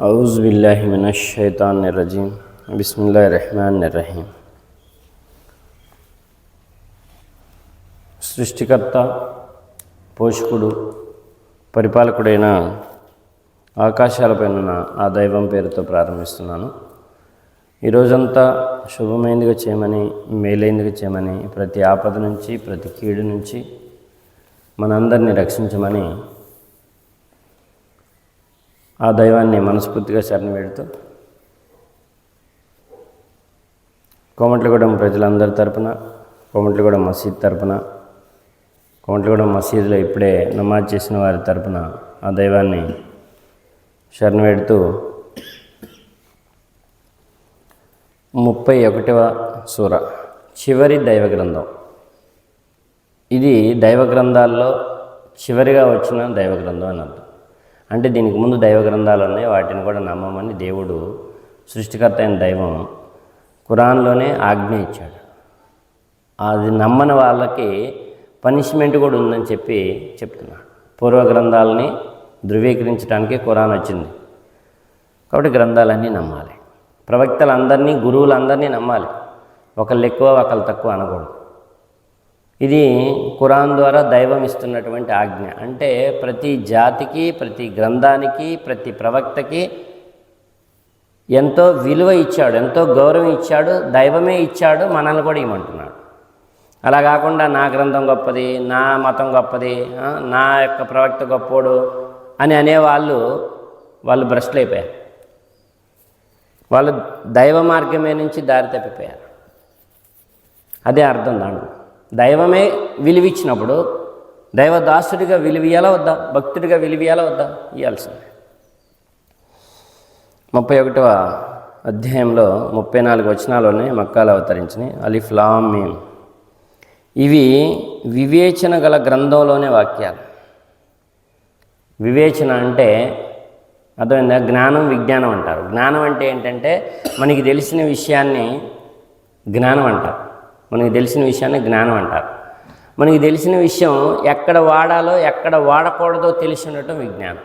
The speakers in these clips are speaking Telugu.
अउज़बिल्लिमिनशैतानरजीम बिसमीम సృష్టికర్త పోషకుడు పరిపాలకుడైన ఆకాశాలపైన ఆ దైవం పేరుతో ప్రారంభిస్తున్నాను. ఈ రోజంతా శుభమైనదిగా చేయమని మేలైనదిగా చేయమని ప్రతి ఆపద నుంచి ప్రతి కీడు నుంచి మనందరినీ రక్షించమని ఆ దైవాన్ని మనస్ఫూర్తిగా శరణ పెడుతూ కోమట్లగూడెం ప్రజలందరి తరపున కోమట్లగూడెం మసీద్ తరపున కోమట్లగూడెం మసీదులో ఇప్పుడే నమాజ్ చేసిన వారి తరపున ఆ దైవాన్ని శరణ పెడుతూ ముప్పై ఒకటవ సూర చివరి దైవ గ్రంథం. ఇది దైవ గ్రంథాల్లో చివరిగా వచ్చిన దైవ గ్రంథం అని అర్థం. అంటే దీనికి ముందు దైవ గ్రంథాలు ఉన్నాయి. వాటిని కూడా నమ్మమని దేవుడు సృష్టికర్త అయిన దైవం ఖురాన్లోనే ఆజ్ఞ ఇచ్చాడు. అది నమ్మని వాళ్ళకి పనిష్మెంట్ కూడా ఉందని చెప్పి చెప్తున్నాడు పూర్వ గ్రంథాలని ధృవీకరించడానికి ఖురాన్ వచ్చింది. కాబట్టి గ్రంథాలన్నీ నమ్మాలి. ప్రవక్తలందరినీ గురువులందరినీ నమ్మాలి. ఒకళ్ళు ఎక్కువ ఒకళ్ళు తక్కువ అనకూడదు. ఇది ఖురాన్ ద్వారా దైవం ఇస్తున్నటువంటి ఆజ్ఞ. అంటే ప్రతి జాతికి ప్రతి గ్రంథానికి ప్రతి ప్రవక్తకి ఎంతో విలువ ఇచ్చాడు ఎంతో గౌరవం ఇచ్చాడు దైవమే ఇచ్చాడు మనల్ని కూడా ఇవ్వమంటున్నాడు. అలా కాకుండా నా గ్రంథం గొప్పది నా మతం గొప్పది నా యొక్క ప్రవక్త గొప్పోడు అని అనేవాళ్ళు వాళ్ళు భ్రష్టులు అయిపోయారు. వాళ్ళు దైవ మార్గమే నుంచి దారి తప్పిపోయారు. అదే అర్థం దాంట్లో. దైవమే విలువిచ్చినప్పుడు దైవదాసుడిగా విలువియాలా వద్దా? భక్తుడిగా విలువియాలా వద్దా? ఇవ్వాల్సిందే ముప్పై ఒకటవ అధ్యాయంలో ముప్పై నాలుగు వచనాల్లోనే మక్కాలు అవతరించినాయి అలిఫ్ లామ్ ఇవి వివేచన గల గ్రంథంలోనే వాక్యాలు. వివేచన అంటే అర్థమైందా? జ్ఞానం విజ్ఞానం అంటారు. జ్ఞానం అంటే ఏంటంటే మనకి తెలిసిన విషయాన్ని జ్ఞానం అంటారు. మనకి తెలిసిన విషయాన్ని జ్ఞానం అంటారు. మనకి తెలిసిన విషయం ఎక్కడ వాడాలో ఎక్కడ వాడకూడదో తెలిసి ఉండటం విజ్ఞానం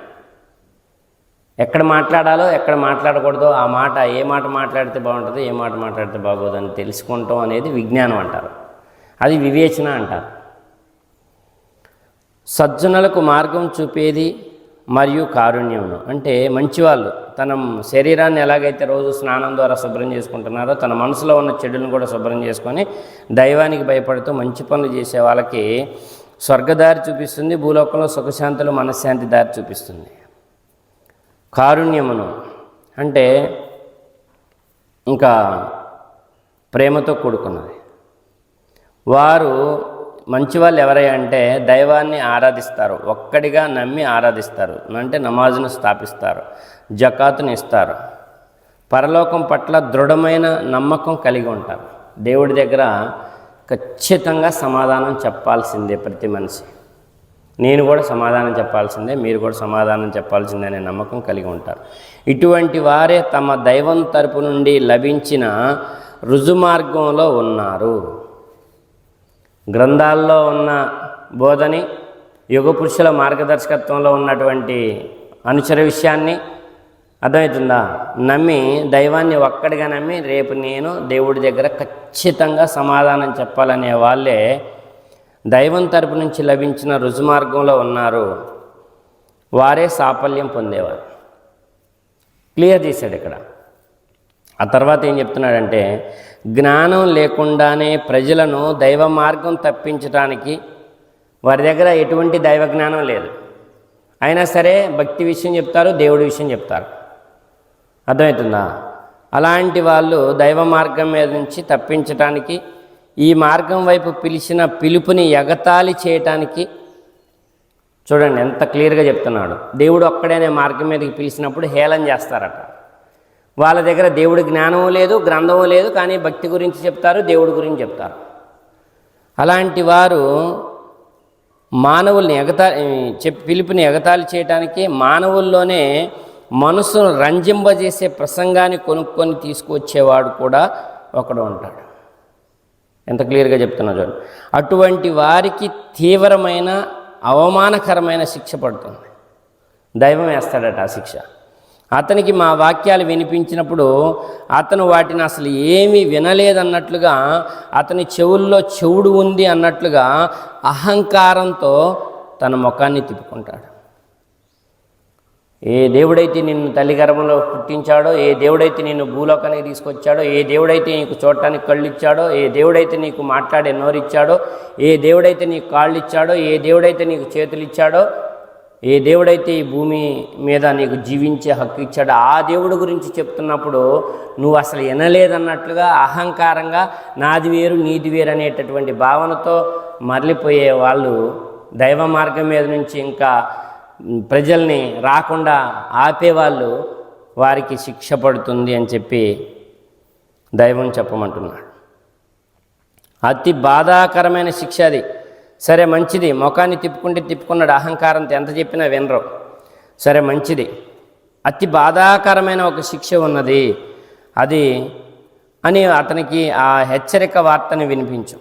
ఎక్కడ మాట్లాడాలో ఎక్కడ మాట్లాడకూడదో ఆ మాట ఏ మాట మాట్లాడితే బాగుంటుందో ఏ మాట మాట్లాడితే బాగోదని తెలుసుకుంటాం అనేది విజ్ఞానం అంటారు. అది వివేచన అంటారు. సజ్జనులకు మార్గం చూపేది మరియు కారుణ్యమును. అంటే మంచివాళ్ళు తన శరీరాన్ని ఎలాగైతే రోజు స్నానం ద్వారా శుభ్రం చేసుకుంటున్నారో తన మనసులో ఉన్న చెడులను కూడా శుభ్రం చేసుకొని దైవానికి భయపడుతూ మంచి పనులు చేసే వాళ్ళకి స్వర్గదారి చూపిస్తుంది భూలోకంలో సుఖశాంతులు మనశ్శాంతి దారి చూపిస్తుంది. కారుణ్యమును అంటే ఇంకా ప్రేమతో కూడుకున్నది. వారు మంచి వాళ్ళు ఎవరై అంటే దైవాన్ని ఆరాధిస్తారు. ఒక్కడిగా నమ్మి ఆరాధిస్తారు. అంటే నమాజును స్థాపిస్తారు. జకాతుని ఇస్తారు. పరలోకం పట్ల దృఢమైన నమ్మకం కలిగి ఉంటారు. దేవుడి దగ్గర ఖచ్చితంగా సమాధానం చెప్పాల్సిందే ప్రతి మనిషి. నేను కూడా సమాధానం చెప్పాల్సిందే మీరు కూడా సమాధానం చెప్పాల్సిందే అనే నమ్మకం కలిగి ఉంటారు. ఇటువంటి వారే తమ దైవం తరపు నుండి లభించిన రుజుమార్గంలో ఉన్నారు. గ్రంథాల్లో ఉన్న బోధని యుగ పురుషుల మార్గదర్శకత్వంలో ఉన్నటువంటి అనుచర విషయాన్ని అర్థమవుతుందా? నమ్మి దైవాన్ని ఒక్కడిగా నమ్మి రేపు నేను దేవుడి దగ్గర ఖచ్చితంగా సమాధానం చెప్పాలనే వాళ్ళే దైవం తరపు నుంచి లభించిన రుజుమార్గంలో ఉన్నారు. వారే సాఫల్యం పొందేవారు. క్లియర్ చేశాడు ఇక్కడ. ఆ తర్వాత ఏం చెప్తున్నాడంటే జ్ఞానం లేకుండానే ప్రజలను దైవ మార్గం తప్పించడానికి వారి దగ్గర ఎటువంటి దైవ జ్ఞానం లేదు. అయినా సరే భక్తి విషయం చెప్తారు దేవుడి విషయం చెప్తారు. అర్థమవుతుందా? అలాంటి వాళ్ళు దైవ మార్గం మీద నుంచి తప్పించటానికి ఈ మార్గం వైపు పిలిచిన పిలుపుని ఎగతాళి చేయటానికి చూడండి ఎంత క్లియర్గా చెప్తున్నాడు. దేవుడు ఒక్కడేనే మార్గం మీదకి పిలిచినప్పుడు హేళన చేస్తారట. వాళ్ళ దగ్గర దేవుడి జ్ఞానము లేదు గ్రంథం లేదు కానీ భక్తి గురించి చెప్తారు దేవుడి గురించి చెప్తారు. అలాంటి వారు మానవుల్ని ఎగతా పిలుపుని ఎగతాళి చేయడానికి మానవుల్లోనే మనసును రంజింపజేసే ప్రసంగాన్ని కొనుక్కొని తీసుకువచ్చేవాడు కూడా ఒకడు ఉంటాడు. ఎంత క్లియర్గా చెప్తున్నా చూడండి. అటువంటి వారికి తీవ్రమైన అవమానకరమైన శిక్ష పడుతుంది. దైవం వేస్తాడట ఆ శిక్ష. అతనికి మా వాక్యాలు వినిపించినప్పుడు అతను వాటిని అసలు ఏమీ వినలేదన్నట్లుగా అతని చెవుల్లో చెవుడు ఉంది అన్నట్లుగా అహంకారంతో తన ముఖాన్ని తిప్పుకుంటాడు. ఏ దేవుడైతే నిన్ను తల్లి గర్భంలో పుట్టించాడో ఏ దేవుడైతే నిన్ను భూలోకానికి తీసుకొచ్చాడో ఏ దేవుడైతే నీకు చూడటానికి కళ్ళు ఇచ్చాడో ఏ దేవుడైతే నీకు మాట్లాడే నోరిచ్చాడో ఏ దేవుడైతే నీకు కాళ్ళు ఇచ్చాడో ఏ దేవుడైతే నీకు చేతులు ఇచ్చాడో ఏ దేవుడైతే ఈ భూమి మీద నీకు జీవించే హక్కు ఇచ్చాడో ఆ దేవుడి గురించి చెప్తున్నప్పుడు నువ్వు అసలు వినలేదన్నట్లుగా అహంకారంగా నాది వేరు నీది వేరు అనేటటువంటి భావనతో మరలిపోయే వాళ్ళు దైవ మార్గం మీద నుంచి ఇంకా ప్రజల్ని రాకుండా ఆపేవాళ్ళు వారికి శిక్ష పడుతుంది అని చెప్పి దైవం చెప్పమంటున్నాడు. అతి బాధాకరమైన శిక్ష అది. సరే మంచిది. ముఖాన్ని తిప్పుకుంటే తిప్పుకున్నాడు. అహంకారంతో ఎంత చెప్పినా వినరు. సరే మంచిది. అతి బాధాకరమైన ఒక శిక్ష ఉన్నది. అది అని అతనికి ఆ హెచ్చరిక వార్తని వినిపించు.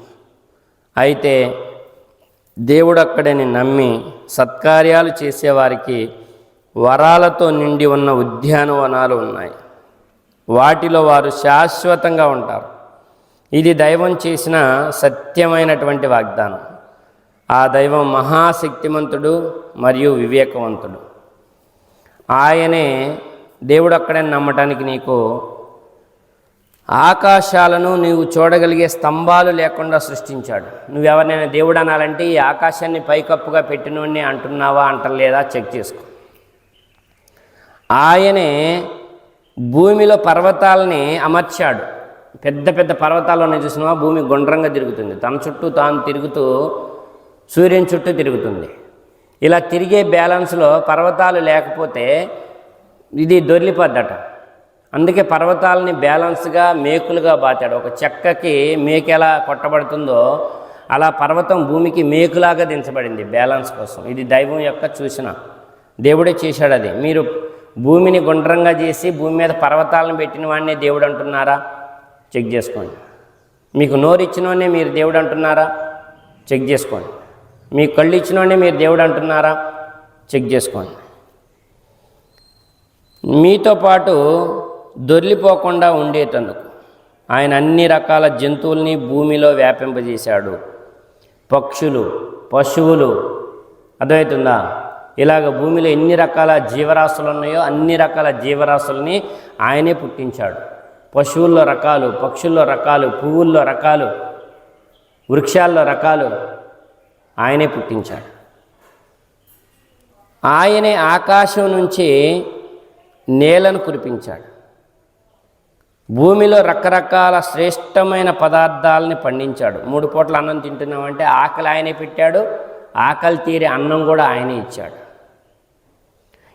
అయితే దేవుడు అక్కడని నమ్మి సత్కార్యాలు చేసేవారికి వరాలతో నిండి ఉన్న ఉద్యానవనాలు ఉన్నాయి. వాటిలో వారు శాశ్వతంగా ఉంటారు. ఇది దైవం చేసిన సత్యమైనటువంటి వాగ్దానం. ఆ దైవం మహాశక్తిమంతుడు మరియు వివేకవంతుడు. ఆయనే దేవుడు అక్కడే నమ్మటానికి నీకు ఆకాశాలను నీవు చూడగలిగే స్తంభాలు లేకుండా సృష్టించాడు. నువ్వెవరినైనా దేవుడు అనాలంటే ఈ ఆకాశాన్ని పైకప్పుగా పెట్టినోడిని అంటున్నావా అంటలేదా? చెక్ చేసుకో. ఆయనే భూమిలో పర్వతాలని అమర్చాడు. పెద్ద పెద్ద పర్వతాలు ఉన్నాయి చూసినావా? భూమి గుండ్రంగా తిరుగుతుంది. తన చుట్టూ తాను తిరుగుతూ సూర్యుని చుట్టూ తిరుగుతుంది. ఇలా తిరిగే బ్యాలెన్స్లో పర్వతాలు లేకపోతే ఇది దొర్లిపోద్దట అందుకే పర్వతాలని బ్యాలెన్స్గా మేకులుగా బాతాడు. ఒక చెక్కకి మేకు ఎలా కొట్టబడుతుందో అలా పర్వతం భూమికి మేకులాగా దించబడింది బ్యాలెన్స్ కోసం. ఇది దైవం యొక్క చూసిన దేవుడే చేశాడు అది. మీరు భూమిని గుండ్రంగా చేసి భూమి మీద పర్వతాలను పెట్టిన వాడినే దేవుడు అంటున్నారా? చెక్ చేసుకోండి. మీకు నోరు ఇచ్చినోనే మీరు దేవుడు అంటున్నారా? చెక్ చేసుకోండి. మీకు కళ్ళు ఇచ్చినోడే మీరు దేవుడు అంటున్నారా? చెక్ చేసుకోండి. మీతో పాటు దొర్లిపోకుండా ఉండేటందుకు ఆయన అన్ని రకాల జంతువుల్ని భూమిలో వ్యాపింపజేశాడు. పక్షులు పశువులు అర్థమవుతుందా? ఇలాగ భూమిలో ఎన్ని రకాల జీవరాశులు ఉన్నాయో అన్ని రకాల జీవరాశుల్ని ఆయనే పుట్టించాడు. పశువుల్లో రకాలు పక్షుల్లో రకాలు పువ్వుల్లో రకాలు వృక్షాల్లో రకాలు ఆయనే పుట్టించాడు. ఆయనే ఆకాశం నుంచి నేలను కురిపించాడు. భూమిలో రకరకాల శ్రేష్టమైన పదార్థాలని పండించాడు. మూడు పూట్ల అన్నం తింటున్నామంటే ఆకలి ఆయనే పెట్టాడు ఆకలి తీరే అన్నం కూడా ఆయనే ఇచ్చాడు.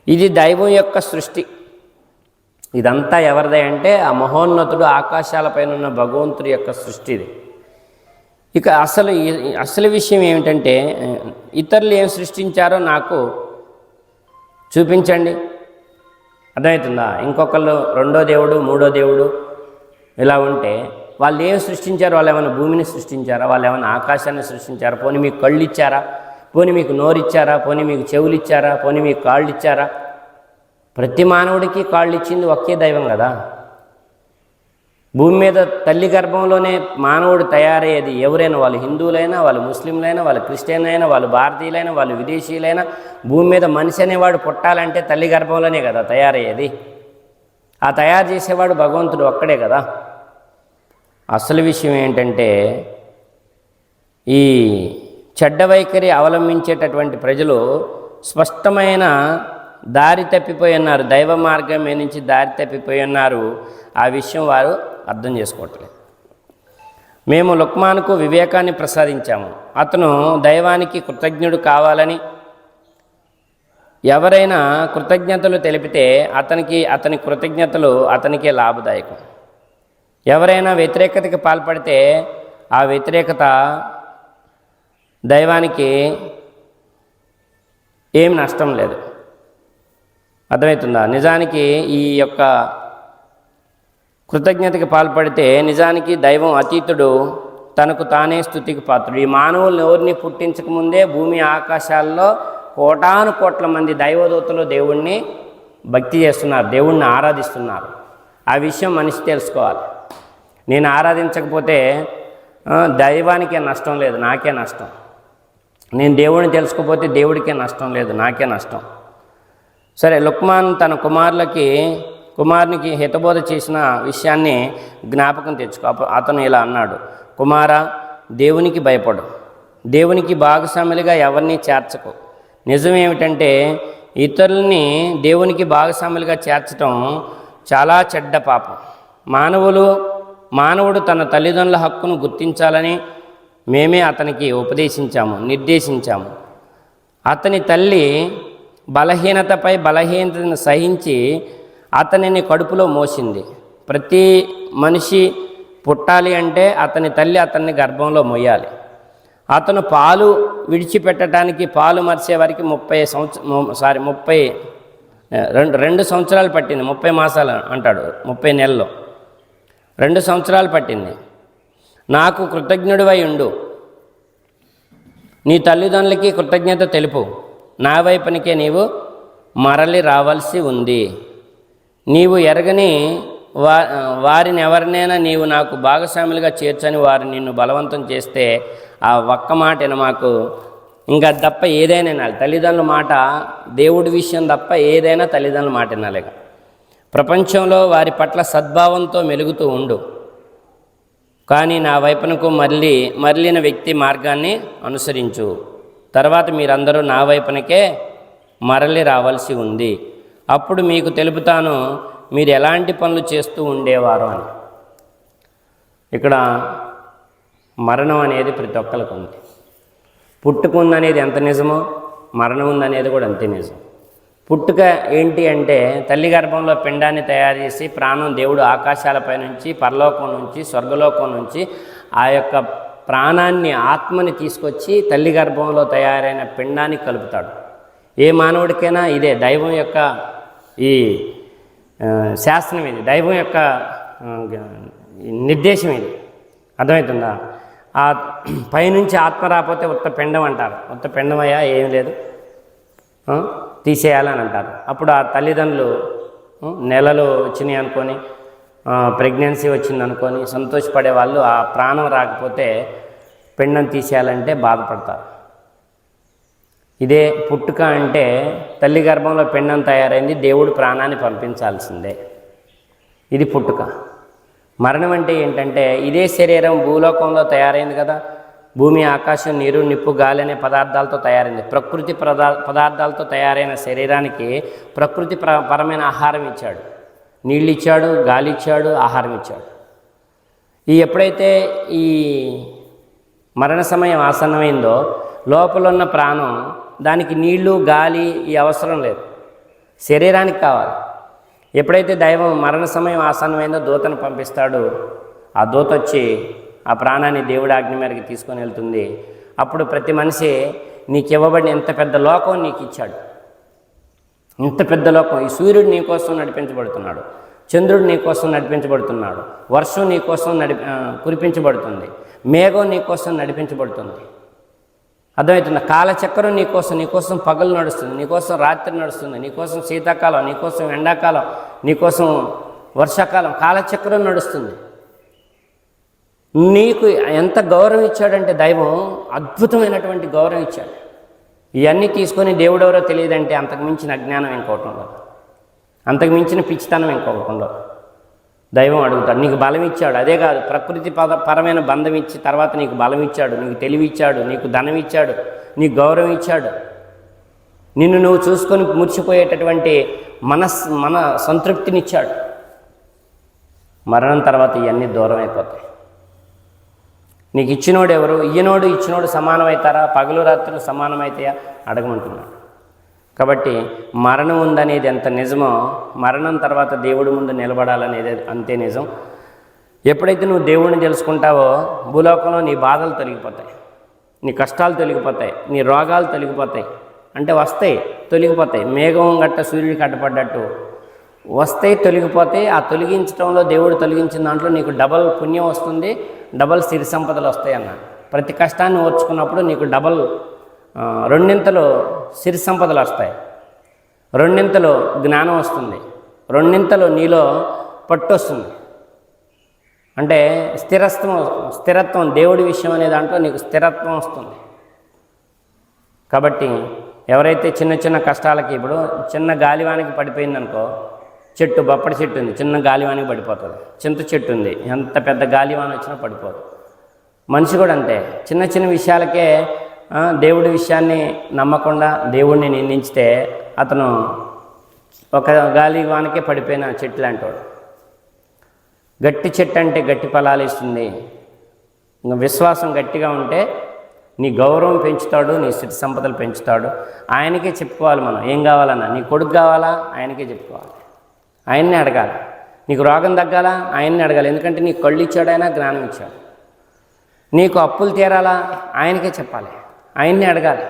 ఇది దైవం యొక్క సృష్టి. ఇదంతా ఎవరిదే అంటే ఆ మహోన్నతుడు ఆకాశాలపైన ఉన్న భగవంతుడి యొక్క సృష్టిది ఇక అసలు ఈ- అసలు విషయం ఏమిటంటే ఇతరులు ఏం సృష్టించారో నాకు చూపించండి. అర్థమవుతుందా? ఇంకొకళ్ళు రెండో దేవుడు మూడో దేవుడు ఇలా ఉంటే వాళ్ళు ఏం సృష్టించారు? వాళ్ళు ఏమైనా భూమిని సృష్టించారా? వాళ్ళు ఏమైనా ఆకాశాన్ని సృష్టించారా? పోనీ మీకు కళ్ళు ఇచ్చారా పోనీ మీకు నోరు ఇచ్చారా పోనీ మీకు చెవులు ఇచ్చారా పోనీ మీకు కాళ్ళు ఇచ్చారా ప్రతి మానవుడికి కాళ్ళు ఇచ్చింది ఒకే దైవం కదా. భూమి మీద తల్లి గర్భంలోనే మానవుడు తయారయ్యేది ఎవరైనా వాళ్ళు హిందువులైనా వాళ్ళు ముస్లింలైనా వాళ్ళు క్రిస్టియన్ అయినా వాళ్ళు భారతీయులైనా వాళ్ళు విదేశీయులైనా భూమి మీద మనిషి అనేవాడు పుట్టాలంటే తల్లి గర్భంలోనే కదా తయారయ్యేది. ఆ తయారు చేసేవాడు భగవంతుడు ఒక్కడే కదా. అసలు విషయం ఏంటంటే ఈ చెడ్డ వైఖరి అవలంబించేటటువంటి ప్రజలు స్పష్టమైన దారి తప్పిపోయి ఉన్నారు. దైవ మార్గం నుంచి దారి తప్పిపోయి ఉన్నారు. ఆ విషయం వారు అర్థం చేసుకోవట్లేదు మేము లుక్మాన్కు వివేకాన్ని ప్రసాదించాము. అతను దైవానికి కృతజ్ఞుడు కావాలని ఎవరైనా కృతజ్ఞతలు తెలిపితే అతనికి అతని కృతజ్ఞతలు అతనికే లాభదాయకం. ఎవరైనా వ్యతిరేకతకి పాల్పడితే ఆ వ్యతిరేకత దైవానికి ఏం నష్టం లేదు. అర్థమవుతుందా? నిజానికి ఈ యొక్క కృతజ్ఞతకి పాల్పడితే నిజానికి దైవం అతీతుడు తనకు తానే స్థుతికి పాత్రుడు. ఈ మానవుల్ని ఎవరిని పుట్టించకముందే భూమి ఆకాశాల్లో కోటాను కోట్ల మంది దైవదూతలు దేవుణ్ణి భక్తి చేస్తున్నారు దేవుణ్ణి ఆరాధిస్తున్నారు. ఆ విషయం మనిషి తెలుసుకోవాలి. నేను ఆరాధించకపోతే దైవానికే నష్టం లేదు నాకే నష్టం. నేను దేవుడిని తెలుసుకోకపోతే దేవుడికే నష్టం లేదు నాకే నష్టం. సరే లుక్మాన్ తన కుమారులకి కుమారునికి హితబోధ చేసిన విషయాన్ని జ్ఞాపకం తెచ్చుకో. అతను ఇలా అన్నాడు కుమార దేవునికి భయపడు. దేవునికి భాగస్వాములుగా ఎవరిని చేర్చకు. నిజం ఏమిటంటే ఇతరుల్ని దేవునికి భాగస్వాములుగా చేర్చటం చాలా చెడ్డ పాపం. మానవులు మానవుడు తన తల్లిదండ్రుల హక్కును గుర్తించాలని మేమే అతనికి ఉపదేశించాము నిర్దేశించాము. అతని తల్లి బలహీనతపై బలహీనతను సహించి అతనిని కడుపులో మోసింది. ప్రతి మనిషి పుట్టాలి అంటే అతని తల్లి అతన్ని గర్భంలో మొయ్యాలి అతను పాలు విడిచిపెట్టడానికి పాలు మరిసే వరకు ముప్పై సంవత్సరం సారీ ముప్పై రెండు రెండు సంవత్సరాలు పట్టింది. ముప్పై మాసాలు అంటాడు ముప్పై నెలలో. రెండు సంవత్సరాలు పట్టింది. నాకు కృతజ్ఞుడివై ఉండు. నీ తల్లిదండ్రులకి కృతజ్ఞత తెలుపు. నా వైపునికే నీవు మరలి రావాల్సి ఉంది. నీవు ఎరగని వా వారిని ఎవరినైనా నీవు నాకు భాగస్వాములుగా చేర్చని వారు నిన్ను బలవంతం చేస్తే ఆ ఒక్క మాట మాకు. ఇంకా తప్ప ఏదైనా వినాలి. తల్లిదండ్రుల మాట దేవుడి విషయం తప్ప ఏదైనా తల్లిదండ్రుల మాట వినాలిగా ప్రపంచంలో వారి పట్ల సద్భావంతో మెలుగుతూ ఉండు. కానీ నా వైపునకు మళ్ళీ మరలిన వ్యక్తి మార్గాన్ని అనుసరించు. తర్వాత మీరందరూ నా వైపునకే మరలి రావాల్సి ఉంది. అప్పుడు మీకు తెలుపుతాను మీరు ఎలాంటి పనులు చేస్తూ ఉండేవారు అని. ఇక్కడ మరణం అనేది ప్రతి ఒక్కరికి ఉంది. పుట్టుక అనేది ఎంత నిజమో మరణం ఉందనేది కూడా అంతే నిజం. పుట్టుక ఏంటి అంటే తల్లి గర్భంలో పిండాన్ని తయారు చేసి ప్రాణం దేవుడు ఆకాశాలపై నుంచి పరలోకం నుంచి స్వర్గలోకం నుంచి ఆ యొక్క ప్రాణాన్ని ఆత్మని తీసుకొచ్చి తల్లి గర్భంలో తయారైన పిండాన్ని కలుపుతాడు. ఏ మానవుడికైనా ఇదే దైవం యొక్క ఈ శాస్త్రం ఇది. దైవం యొక్క నిర్దేశం ఇది. అర్థమవుతుందా? ఆ పైనుంచి ఆత్మ రాకపోతే ఉత్త పిండం అంటారు. ఉత్త పిండమయ్యా ఏం లేదు. తీసేయాలని అంటారు. అప్పుడు ఆ తల్లిదండ్రులు నెలలు వచ్చినాయి అనుకొని ప్రెగ్నెన్సీ వచ్చింది అనుకొని సంతోషపడే వాళ్ళు ఆ ప్రాణం రాకపోతే పిండం తీసేయాలంటే బాధపడతారు. ఇదే పుట్టుక అంటే తల్లి గర్భంలో పిండం తయారైంది దేవుడు ప్రాణాన్ని పంపించాల్సిందే. ఇది పుట్టుక. మరణం అంటే ఏంటంటే ఇదే శరీరం భూలోకంలో తయారైంది కదా. భూమి ఆకాశం నీరు నిప్పు గాలి అనే పదార్థాలతో తయారైంది. ప్రకృతి పదా పదార్థాలతో తయారైన శరీరానికి ప్రకృతి ప్ర పరమైన ఆహారం ఇచ్చాడు. నీళ్ళు ఇచ్చాడు గాలి ఇచ్చాడు ఆహారం ఇచ్చాడు ఈ ఎప్పుడైతే ఈ మరణ సమయం ఆసన్నమైందో లోపల ఉన్న ప్రాణం దానికి నీళ్ళు గాలి ఈ అవసరం లేదు. శరీరానికి కావాలి. ఎప్పుడైతే దైవం మరణ సమయం ఆసన్నమైందో దూతను పంపిస్తాడు ఆ దూత వచ్చి ఆ ప్రాణాన్ని దేవుడి ఆజ్ఞ మేరకు తీసుకొని వెళ్తుంది. అప్పుడు ప్రతి మనిషి నీకు ఇవ్వబడిన ఎంత పెద్ద లోకం నీకు ఇచ్చాడు. ఇంత పెద్ద లోకం. ఈ సూర్యుడు నీకోసం నడిపించబడుతున్నాడు. చంద్రుడు నీకోసం నడిపించబడుతున్నాడు. వర్షం నీకోసం నడి కురిపించబడుతుంది. మేఘం నీకోసం నడిపించబడుతుంది. అర్థమవుతుందా? కాలచక్రం నీకోసం నీకోసం పగలు నడుస్తుంది నీకోసం రాత్రి నడుస్తుంది నీకోసం శీతాకాలం నీకోసం ఎండాకాలం నీకోసం వర్షాకాలం కాలచక్రం నడుస్తుంది. నీకు ఎంత గౌరవం ఇచ్చాడంటే దైవం అద్భుతమైనటువంటి గౌరవం ఇచ్చాడు. ఇవన్నీ తీసుకొని దేవుడెవరో తెలియదంటే అంతకు మించిన అజ్ఞానం ఇంకోటి ఉండదు. అంతకు మించిన పిచ్చితనం ఇంకొకటి ఉండదు. దైవం అడుగుతాడు నీకు బలం ఇచ్చాడు అదే కాదు ప్రకృతి పద పరమైన బంధం ఇచ్చి తర్వాత నీకు బలం ఇచ్చాడు నీకు తెలివి ఇచ్చాడు నీకు ధనం ఇచ్చాడు నీకు గౌరవం ఇచ్చాడు నిన్ను నువ్వు చూసుకొని మురిసిపోయేటటువంటి మనస్ మన సంతృప్తినిచ్చాడు. మరణం తర్వాత ఇవన్నీ దూరం అయిపోతాయి. నీకు ఇచ్చినోడు ఎవరు ఇయ్యనోడు ఇచ్చినోడు సమానమవుతారా పగలు రాత్రులు సమానమవుతాయా అడగమంటున్నాడు. కాబట్టి మరణం ఉందనేది ఎంత నిజమో మరణం తర్వాత దేవుడి ముందు నిలబడాలనేది అంతే నిజం. ఎప్పుడైతే నువ్వు దేవుడిని తెలుసుకుంటావో భూలోకంలో నీ బాధలు తొలగిపోతాయి నీ కష్టాలు తొలగిపోతాయి నీ రోగాలు తొలగిపోతాయి. అంటే వస్తాయి తొలగిపోతాయి. మేఘం గట్ట సూర్యుడికి కట్టపడ్డట్టు వస్తాయి తొలగిపోతే ఆ తొలగించడంలో దేవుడు తొలగించిన దాంట్లో నీకు డబల్ పుణ్యం వస్తుంది డబల్ సిరి సంపదలు వస్తాయి అన్న ప్రతి కష్టాన్ని ఓర్చుకున్నప్పుడు నీకు డబల్ రెండింతలు సిరి సంపదలు వస్తాయి. రెండింతలు జ్ఞానం వస్తుంది. రెండింతలు నీలో పట్టు వస్తుంది. అంటే స్థిరత్వం స్థిరత్వం దేవుడి విషయం అనే దాంట్లో నీకు స్థిరత్వం వస్తుంది. కాబట్టి ఎవరైతే చిన్న చిన్న కష్టాలకి ఇప్పుడు చిన్న గాలివానికి పడిపోయిందనుకో చెట్టు బొప్పటి చెట్టు ఉంది చిన్న గాలివానికి పడిపోతుంది. చింత చెట్టు ఉంది ఎంత పెద్ద గాలివాన వచ్చినా పడిపోదు. మనిషి కూడా అంతే. చిన్న చిన్న విషయాలకే దేవుడి విషయాన్ని నమ్మకుండా దేవుడిని నిందించితే అతను ఒక గాలి వానకే పడిపోయిన చెట్టు లాంటివాడు గట్టి చెట్టు అంటే గట్టి ఫలాలు ఇస్తుంది. విశ్వాసం గట్టిగా ఉంటే నీ గౌరవం పెంచుతాడు నీ స్థితి సంపదలు పెంచుతాడు. ఆయనకే చెప్పుకోవాలి మనం ఏం కావాలన్నా. నీ కొడుకు కావాలా? ఆయనకే చెప్పుకోవాలి. ఆయన్నే అడగాలి. నీకు రోగం తగ్గాలా? ఆయన్నే అడగాలి. ఎందుకంటే నీకు కళ్ళు ఇచ్చాడైనా జ్ఞానం ఇచ్చాడు. నీకు అప్పులు తీరాలా? ఆయనకే చెప్పాలి. ఆయన్ని అడగాలి.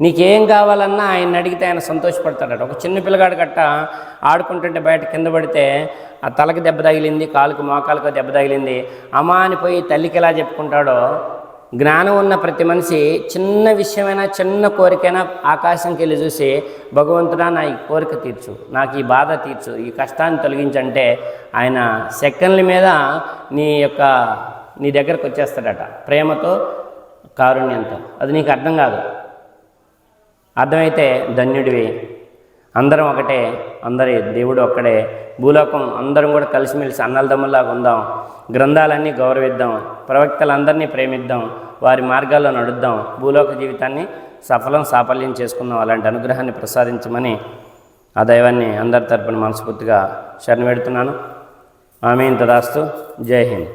నీకేం కావాలన్నా ఆయన అడిగితే ఆయన సంతోషపడతాడట. ఒక చిన్న పిల్లగాడు గట్ట ఆడుకుంటుంటే బయట కింద పడితే ఆ తలకి దెబ్బ తగిలింది కాలుకు మోకాలకు దెబ్బ తగిలింది. అమ్మా అని పోయి తల్లికి ఎలా చెప్పుకుంటాడో జ్ఞానం ఉన్న ప్రతి మనిషి చిన్న విషయమైనా చిన్న కోరికైనా ఆకాశంకి వెళ్ళి చూసి భగవంతుడా నా ఈ కోరిక తీర్చు. నాకు ఈ బాధ తీర్చు. ఈ కష్టాన్ని తొలగించంటే ఆయన సెకండ్ల మీద నీ యొక్క నీ దగ్గరకు వచ్చేస్తాడట. ప్రేమతో కారుణ్యంతో. అది నీకు అర్థం కాదు. అర్థమైతే ధన్యుడివి. అందరం ఒకటే అందరి దేవుడు ఒక్కడే. భూలోకం అందరం కూడా కలిసిమెలిసి అన్నలదమ్ముల్లాగా ఉందాం. గ్రంథాలన్నీ గౌరవిద్దాం. ప్రవక్తలందరినీ ప్రేమిద్దాం. వారి మార్గాల్లో నడుద్దాం. భూలోక జీవితాన్ని సఫలం సాఫల్యం చేసుకుందాం అలాంటి అనుగ్రహాన్ని ప్రసాదించమని ఆ దైవాన్ని అందరి తరపున మనస్ఫూర్తిగా శరణి పెడుతున్నాను ఆమె ఇంత దాస్తూ జై హింద్.